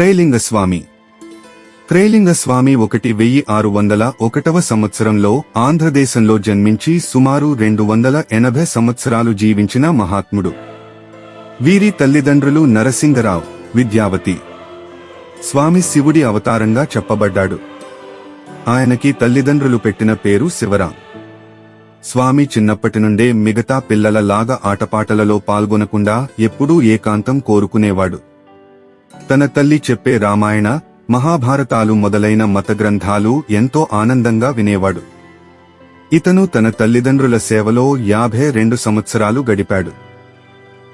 త్రైలింగస్వామి. త్రైలింగస్వామి ఒకటి వెయ్యి ఆరు వందల ఒకటవ సంవత్సరంలో ఆంధ్రదేశంలో జన్మించి సుమారు రెండు వందల ఎనభై సంవత్సరాలు జీవించిన మహాత్ముడు. వీరి తల్లిదండ్రులు నరసింగరావు విద్యావతి. స్వామి శివుడి అవతారంగా చెప్పబడ్డాడు. ఆయనకి తల్లిదండ్రులు పెట్టిన పేరు శివరాం. స్వామి చిన్నప్పటి నుండే మిగతా పిల్లల లాగా ఆటపాటలలో పాల్గొనకుండా ఎప్పుడూ ఏకాంతం కోరుకునేవాడు. తన తల్లి చెప్పే రామాయణ మహాభారతాలు మొదలైన మత గ్రంథాలు ఎంతో ఆనందంగా వినేవాడు. ఇతను తన తల్లిదండ్రుల సేవలో యాభై రెండు సంవత్సరాలు గడిపాడు.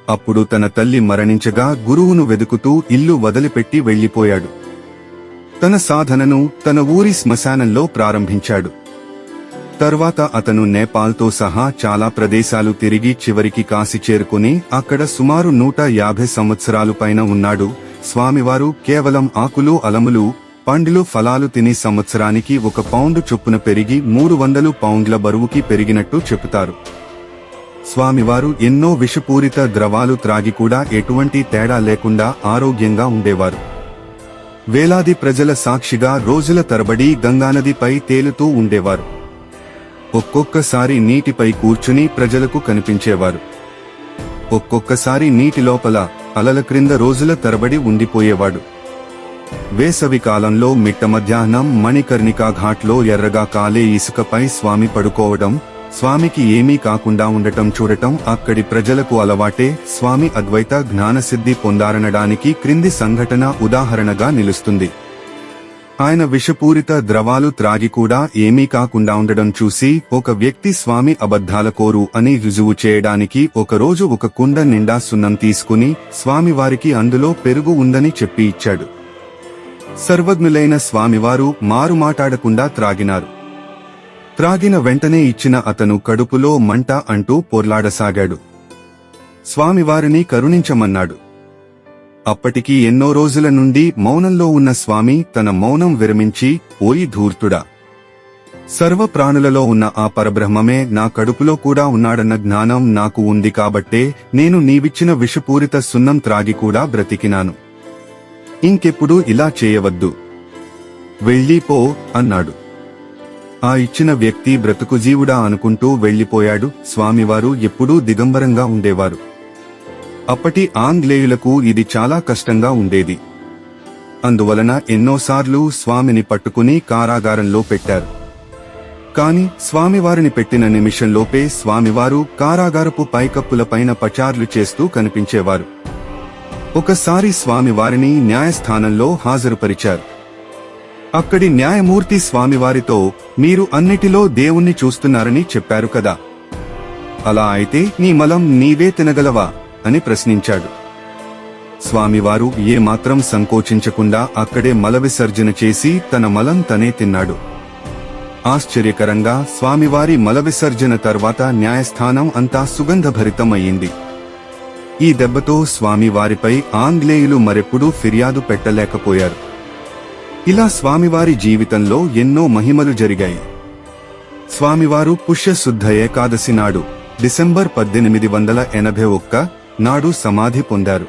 అప్పుడు తన తల్లి మరణించగా గురువును వెదుకుతూ ఇల్లు వదిలిపెట్టి వెళ్ళిపోయాడు తన సాధనను తన ఊరి శ్మశానంలో ప్రారంభించాడు. తర్వాత అతను నేపాల్తో సహా చాలా ప్రదేశాలు తిరిగి చివరికి కాశీ చేరుకుని అక్కడ సుమారు నూట యాభై సంవత్సరాలు పైన ఉన్నాడు. స్వామివారు కేవలం ఆకులు అలములు పండ్లు ఫలాలు తిని సంవత్సరానికి ఒక పౌండు చొప్పున పెరిగి మూడు వందలు పౌండ్ల బరువుకి పెరిగినట్టు చెబుతారు. స్వామివారు ఎన్నో విషపూరిత ద్రవాలు త్రాగి కూడా ఎటువంటి తేడా లేకుండా ఆరోగ్యంగా ఉండేవారు. వేలాది ప్రజల సాక్షిగా రోజుల తరబడి గంగానదిపై తేలుతూ ఉండేవారు. ఒక్కొక్కసారి నీటిపై కూర్చుని ప్రజలకు కనిపించేవారు. ఒక్కొక్కసారి నీటి లోపల అలల క్రింద రోజుల తరబడి ఉండిపోయేవాడు. వేసవి కాలంలో మిట్ట మధ్యాహ్నం మణికర్ణికా ఘాట్లో ఎర్రగా కాలే ఇసుకపై స్వామి పడుకోవడం స్వామికి ఏమీ కాకుండా ఉండటం చూడటం అక్కడి ప్రజలకు అలవాటే స్వామి అద్వైత జ్ఞానసిద్ధి పొందారనడానికి క్రింది సంఘటన ఉదాహరణగా నిలుస్తుంది. ఆయన విషపూరిత ద్రవాలు త్రాగి కూడా ఏమీ కాకుండా ఉండడం చూసి ఒక వ్యక్తి స్వామి అబద్ధాల కోరు అని రుజువు చేయడానికి ఒకరోజు ఒక కుండ నిండా సున్నం తీసుకుని స్వామివారికి అందులో పెరుగు ఉందని చెప్పి ఇచ్చాడు. సర్వజ్ఞులైన స్వామివారు మారు మాటాడకుండా త్రాగినారు. త్రాగిన వెంటనే ఇచ్చిన అతను కడుపులో మంట అంటూ పొర్లాడసాగాడు. స్వామివారిని కరుణించమన్నాడు. అప్పటికి ఎన్నో రోజుల నుండి మౌనంలో ఉన్న స్వామి తన మౌనం విరమించి ఓయి ధూర్తుడా! సర్వ ప్రాణులలో ఉన్న ఆ పరబ్రహ్మమే నా కడుపులో కూడా ఉన్నాడన్న జ్ఞానం నాకు ఉంది కాబట్టే నేను నీవిచ్చిన విషపూరిత సున్నం త్రాగి కూడా బ్రతికినాను. ఇంకెప్పుడు ఇలా చేయవద్దు. వెళ్ళిపో అన్నాడు. ఆ ఇచ్చిన వ్యక్తి బ్రతుకు జీవుడా అనుకుంటూ వెళ్ళిపోయాడు స్వామివారు ఎప్పుడూ దిగంబరంగా ఉండేవారు. అప్పటి ఆంగ్లేయులకు ఇది చాలా కష్టంగా ఉండేది. అందువలన ఎన్నోసార్లు స్వామిని పట్టుకుని కారాగారంలో పెట్టారు. కాని స్వామివారిని పెట్టిన నిమిషంలోపే స్వామివారు కారాగారపు పైకప్పులపైన పచార్లు చేస్తూ కనిపించేవారు. ఒకసారి స్వామివారిని న్యాయస్థానంలో హాజరుపరిచారు. అక్కడి న్యాయమూర్తి స్వామివారితో మీరు అన్నిటిలో దేవుణ్ణి చూస్తున్నారని చెప్పారు కదా. అలా అయితే నీ మలం నీవే తినగలవా? అని ప్రశ్నించాడు. స్వామివారు ఏమాత్రం సంకోచించకుండా అక్కడే మల విసర్జన చేసి తన మలం తనే తిన్నాడు. ఆశ్చర్యకరంగా స్వామివారి మల విసర్జన తర్వాత న్యాయస్థానం అంతా సుగంధభరితమయ్యింది. ఈ దెబ్బతో స్వామివారిపై ఆంగ్లేయులు మరెప్పుడూ ఫిర్యాదు పెట్టలేకపోయారు. ఇలా స్వామివారి జీవితంలో ఎన్నో మహిమలు జరిగాయి. స్వామివారు పుష్యశుద్ధ ఏకాదశి నాడు డిసెంబర్ పద్దెనిమిది వందల ఎనభై ఒక్క నాడు సమాధి పొందారు.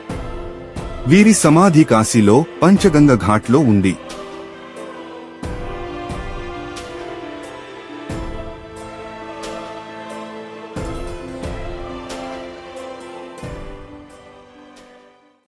వీరి సమాధి కాశీలో పంచగంగ ఘాట్లో ఉంది.